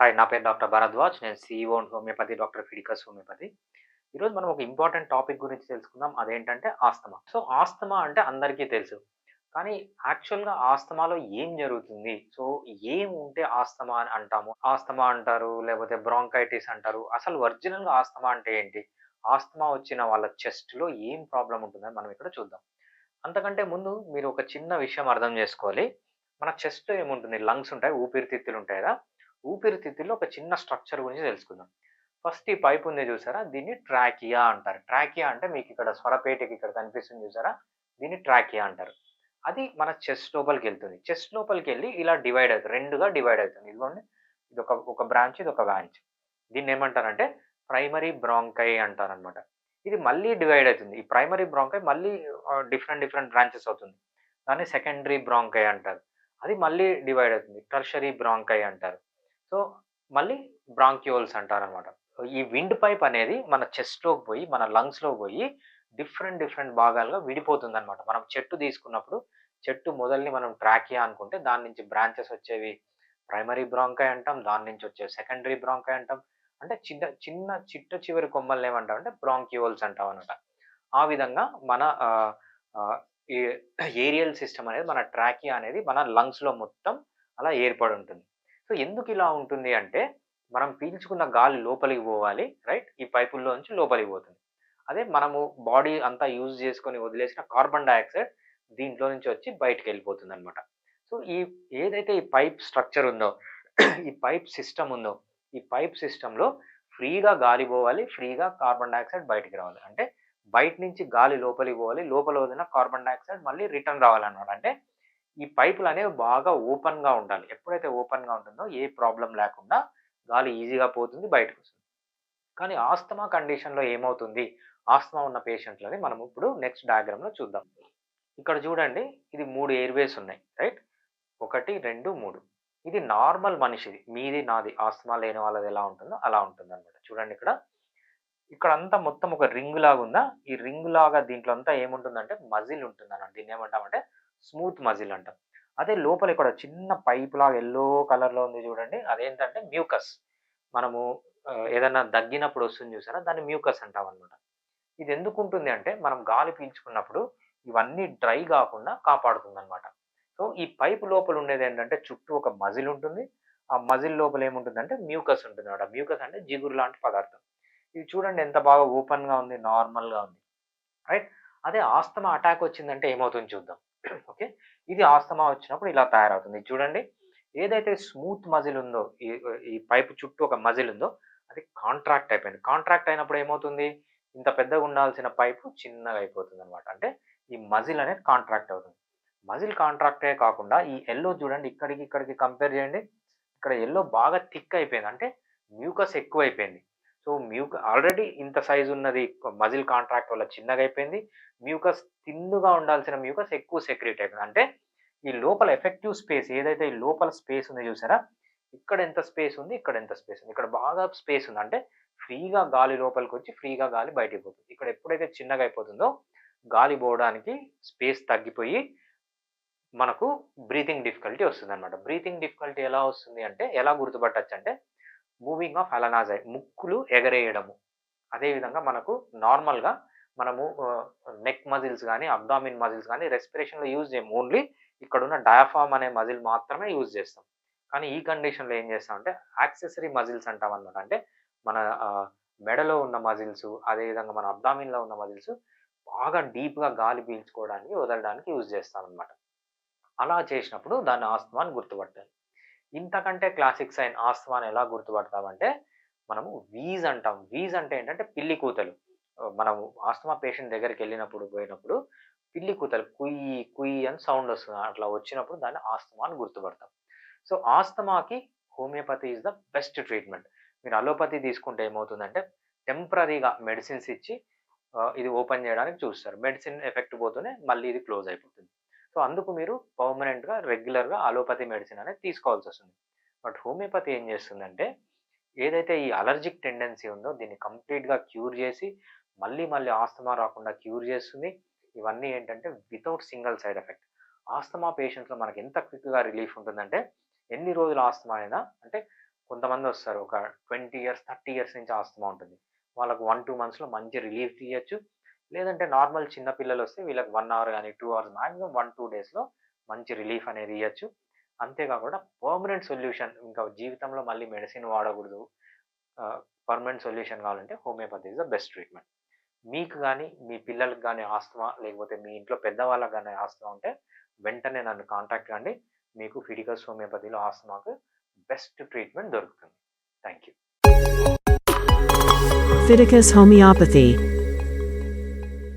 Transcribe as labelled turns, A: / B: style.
A: Hi నా పేరు doctor Bharadwaj. నేను CEO homeopathy doctor Fiticus homeopathy ఈరోజు మనం ఒక ఇంపార్టెంట్ టాపిక్ గురించి తెలుసుకుందాం. అదేంటంటే ఆస్తమా. సో ఆస్తమా అంటే అందరికీ తెలుసు. కానీ యాక్చువల్గా ఆస్తమాలో ఏం జరుగుతుంది? సో ఏం ఉంటే ఆస్తమా అని అంటాము? ఆస్తమా అంటారు లేకపోతే బ్రాంకైటిస్ అంటారు. అసలు ఒరిజినల్గా ఆస్తమా అంటే ఏంటి? ఆస్తమా వచ్చిన వాళ్ళ చెస్ట్లో ఏం ప్రాబ్లం ఉంటుందని మనం ఇక్కడ చూద్దాం. అంతకంటే ముందు మీరు ఒక చిన్న విషయం అర్థం చేసుకోవాలి. మన చెస్ట్లో ఏముంటుంది? లంగ్స్ ఉంటాయి ఊపిరితిత్తులు ఉంటాయి కదా? ఊపిరితిత్తుల్లో ఒక చిన్న స్ట్రక్చర్ గురించి తెలుసుకుందాం. ఫస్ట్ ఈ పైప్ ఉంది చూసారా? దీన్ని ట్రాకియా అంటారు. ట్రాకియా అంటే మీకు ఇక్కడ స్వరపేటకి ఇక్కడ కనిపిస్తుంది చూసారా? దీన్ని ట్రాకియా అంటారు. అది మన చెస్ట్ లోపలికి వెళ్తుంది. చెస్ట్ లోపలికి వెళ్ళి ఇలా డివైడ్ అవుతుంది. రెండుగా డివైడ్ అవుతుంది. ఇదిగోండి. ఇది ఒక ఒక బ్రాంచ్ ఇది ఒక బ్రాంచ్. దీన్ని ఏమంటారంటే ప్రైమరీ బ్రాంకై అంటారనమాట ఇది మళ్ళీ డివైడ్ అవుతుంది. ఈ ప్రైమరీ బ్రాంకై మళ్ళీ డిఫరెంట్ డిఫరెంట్ బ్రాంచెస్ అవుతుంది. దాన్ని సెకండరీ బ్రాంకై అంటారు. అది మళ్ళీ డివైడ్ అవుతుంది. టర్షరీ బ్రాంకై అంటారు. సో మళ్ళీ బ్రాంక్యూల్స్ అంటారనమాట. ఈ విండ్ పైప్ అనేది మన చెస్ట్లోకి పోయి మన లంగ్స్లోకి పోయి డిఫరెంట్ డిఫరెంట్ భాగాలుగా విడిపోతుంది అనమాట మనం చెట్టు తీసుకున్నప్పుడు చెట్టు మొదల్ని మనం ట్రాకియా అనుకుంటే దాని నుంచి బ్రాంచెస్ వచ్చేవి ప్రైమరీ బ్రాంకాయ్ అంటాం దాని నుంచి వచ్చేవి సెకండరీ బ్రాంకాయ్ అంటాం. అంటే చిన్న చిన్న చిట్ట చివరి కొమ్మల్ని ఏమంటాం అంటే బ్రాంక్యూల్స్ అంటాం అనమాట ఆ విధంగా మన ఏరియల్ సిస్టమ్ అనేది మన ట్రాకియా అనేది మన లంగ్స్లో మొత్తం అలా ఏర్పడి ఉంటుంది. సో ఎందుకు ఇలా ఉంటుంది అంటే మనం పీల్చుకున్న గాలి లోపలికి పోవాలి రైట్? ఈ పైపుల్లో నుంచి లోపలికి పోతుంది. అదే మనము బాడీ అంతా యూజ్ చేసుకొని వదిలేసిన కార్బన్ డైఆక్సైడ్ దీంట్లో నుంచి వచ్చి బయటకు వెళ్ళిపోతుంది అనమాట సో ఈ ఏదైతే ఈ పైప్ స్ట్రక్చర్ ఉందో ఈ పైప్ సిస్టమ్ ఉందో ఈ పైప్ సిస్టంలో ఫ్రీగా గాలి పోవాలి ఫ్రీగా కార్బన్ డైఆక్సైడ్ బయటికి రావాలి. అంటే బయట నుంచి గాలి లోపలికి పోవాలి లోపల వదిలిన కార్బన్ డైఆక్సైడ్ మళ్ళీ రిటర్న్ రావాలన్నమాట. అంటే ఈ పైపులు అనేవి బాగా ఓపెన్గా ఉండాలి. ఎప్పుడైతే ఓపెన్గా ఉంటుందో ఏ ప్రాబ్లం లేకుండా గాలి ఈజీగా పోతుంది బయటకు వస్తుంది. కానీ ఆస్తమా కండిషన్లో ఏమవుతుంది? ఆస్తమా ఉన్న పేషెంట్లని మనం ఇప్పుడు నెక్స్ట్ డయాగ్రామ్లో చూద్దాం. ఇక్కడ చూడండి ఇది మూడు ఎయిర్వేస్ ఉన్నాయి రైట్? ఒకటి రెండు మూడు. ఇది నార్మల్ మనిషిది. మీది నాది. ఆస్తమా లేని వాళ్ళది ఎలా ఉంటుందో అలా ఉంటుంది అనమాట చూడండి ఇక్కడ. ఇక్కడ అంతా మొత్తం ఒక రింగ్ లాగా ఉందా ఈ రింగ్ లాగా దీంట్లో అంతా ఏముంటుందంటే మజిల్ ఉంటుంది అన్నమాట దీన్ని ఏమంటామంటే స్మూత్ మజిల్ అంటాం. అదే లోపల ఇక్కడ చిన్న పైప్ లాగా ఎల్లో కలర్లో ఉంది చూడండి. అదేంటంటే మ్యూకస్. మనము ఏదైనా దగ్గినప్పుడు వస్తుంది చూసారా? దాన్ని మ్యూకస్ అంటాం అనమాట ఇది ఎందుకు ఉంటుంది అంటే మనం గాలి పీల్చుకున్నప్పుడు ఇవన్నీ డ్రై కాకుండా కాపాడుతుంది అనమాట సో ఈ పైప్ లోపల ఉండేది ఏంటంటే చుట్టూ ఒక మజిల్ ఉంటుంది. ఆ మజిల్ లోపల ఏముంటుందంటే మ్యూకస్ ఉంటుంది అనమాట మ్యూకస్ అంటే జిగురు లాంటి పదార్థం. ఇది చూడండి ఎంత బాగా ఓపెన్గా ఉంది నార్మల్గా ఉంది. రైట్? అదే ఆస్తమా అటాక్ వచ్చిందంటే ఏమవుతుంది చూద్దాం. ఓకే? ఇది ఆస్తమా వచ్చినప్పుడు ఇలా తయారవుతుంది. చూడండి. ఏదైతే స్మూత్ మజిల్ ఉందో ఈ ఈ పైపు చుట్టూ ఒక మజిల్ ఉందో అది కాంట్రాక్ట్ అయిపోయింది. కాంట్రాక్ట్ అయినప్పుడు ఏమవుతుంది? ఇంత పెద్దగా ఉండాల్సిన పైపు చిన్నగా అయిపోతుంది అనమాట అంటే ఈ మజిల్ అనేది కాంట్రాక్ట్ అవుతుంది. మజిల్ కాంట్రాక్టే కాకుండా ఈ ఎల్లో చూడండి ఇక్కడికి ఇక్కడికి కంపేర్ చేయండి. ఇక్కడ ఎల్లో బాగా థిక్ అయిపోయింది. అంటే మ్యూకస్ ఎక్కువ అయిపోయింది సో మ్యూక ఆల్రెడీ ఇంత సైజు ఉన్నది మజిల్ కాంట్రాక్ట్ వల్ల చిన్నగా అయిపోయింది. మ్యూకస్ తిన్నుగా ఉండాల్సిన మ్యూకస్ ఎక్కువ సెక్రేట్ అయిపోయింది. అంటే ఈ లోపల ఎఫెక్టివ్ స్పేస్ ఏదైతే ఈ లోపల స్పేస్ ఉందో చూసారా? ఇక్కడ ఎంత స్పేస్ ఉంది? ఇక్కడ ఎంత స్పేస్ ఉంది? ఇక్కడ బాగా స్పేస్ ఉంది. అంటే ఫ్రీగా గాలి లోపలికి వచ్చి ఫ్రీగా గాలి బయటికి పోతుంది. ఇక్కడ ఎప్పుడైతే చిన్నగా అయిపోతుందో గాలి పోవడానికి స్పేస్ తగ్గిపోయి మనకు బ్రీతింగ్ డిఫికల్టీ వస్తుంది అనమాట బ్రీతింగ్ డిఫికల్టీ ఎలా వస్తుంది అంటే ఎలా గుర్తుపట్టచ్చు అంటే మూవింగ్ ఆఫ్ అలనాజై ముక్కులు ఎగరేయడము. అదేవిధంగా మనకు నార్మల్గా మనము నెక్ మజిల్స్ కానీ అబ్డామిన్ మజిల్స్ కానీ రెస్పిరేషన్లో యూజ్ చేయము ఓన్లీ ఇక్కడ ఉన్న డయాఫామ్ అనే మజిల్ మాత్రమే యూజ్ చేస్తాం. కానీ ఈ కండిషన్లో ఏం చేస్తామంటే యాక్సెసరీ మజిల్స్ అంటాం అనమాట అంటే మన మెడలో ఉన్న మజిల్స్ అదేవిధంగా మన అబ్డామిన్లో ఉన్న మజిల్స్ బాగా డీప్గా గాలి పీల్చుకోవడానికి వదలడానికి యూజ్ చేస్తాం అనమాట అలా చేసినప్పుడు దాన్ని ఆస్తమాని గుర్తుపట్టాలి. ఇంతకంటే క్లాసిక్ సైన్ ఆస్వాన్ ఎలా గుర్తుపడతామంటే మనము వీజ్ అంటాం. వీజ్ అంటే ఏంటంటే పిల్లి కూతలు. మనము ఆస్తమా పేషెంట్ దగ్గరికి వెళ్ళినప్పుడు పోయినప్పుడు పిల్లి కూతలు కుయ్యి కుయ్యి అని సౌండ్ వస్తుంది. అట్లా వచ్చినప్పుడు దాన్ని ఆస్తమా అని గుర్తుపడతాం. So ఆస్తమాకి homeopathy is the best treatment. మీరు అలోపతి తీసుకుంటే ఏమవుతుందంటే టెంపరీగా మెడిసిన్స్ ఇచ్చి ఇది ఓపెన్ చేయడానికి చూస్తారు. మెడిసిన్ ఎఫెక్ట్ పోతూనే మళ్ళీ ఇది క్లోజ్ అయిపోతుంది. సో అందుకు మీరు పర్మనెంట్గా రెగ్యులర్గా అలోపతి మెడిసిన్ అనేది తీసుకోవాల్సి వస్తుంది. బట్ హోమియోపతి ఏం చేస్తుందంటే ఏదైతే ఈ అలర్జిక్ టెండెన్సీ ఉందో దీన్ని కంప్లీట్గా క్యూర్ చేసి మళ్ళీ మళ్ళీ ఆస్తమా రాకుండా క్యూర్ చేస్తుంది. ఇవన్నీ ఏంటంటే without single side effect. Asthma పేషెంట్స్లో మనకి ఎంత క్విక్గా రిలీఫ్ ఉంటుందంటే ఎన్ని రోజులు ఆస్తమా అయినా అంటే కొంతమంది వస్తారు ఒక ట్వంటీ ఇయర్స్ థర్టీ ఇయర్స్ నుంచి ఆస్తమా ఉంటుంది. వాళ్ళకు వన్ టూ మంత్స్లో మంచి రిలీఫ్ తీయచ్చు. లేదంటే నార్మల్ చిన్న పిల్లలు వస్తే వీళ్ళకి వన్ అవర్ కానీ two hours maximum one two డేస్లో మంచి రిలీఫ్ అనేది ఇవ్వచ్చు అంతేకాకుండా పర్మనెంట్ సొల్యూషన్ ఇంకా జీవితంలో మళ్ళీ మెడిసిన్ వాడకూడదు పర్మనెంట్ సొల్యూషన్ కావాలంటే homeopathy is the best treatment. మీకు కానీ మీ పిల్లలకు కానీ ఆస్తమా లేకపోతే మీ ఇంట్లో పెద్దవాళ్ళకి కానీ ఆస్తమా ఉంటే వెంటనే నన్ను కాంటాక్ట్ కండి. మీకు ఫిడికల్స్ హోమియోపతిలో ఆస్తమాకు బెస్ట్ ట్రీట్మెంట్ దొరుకుతుంది. Thank you
B: Fiticus Homeopathy.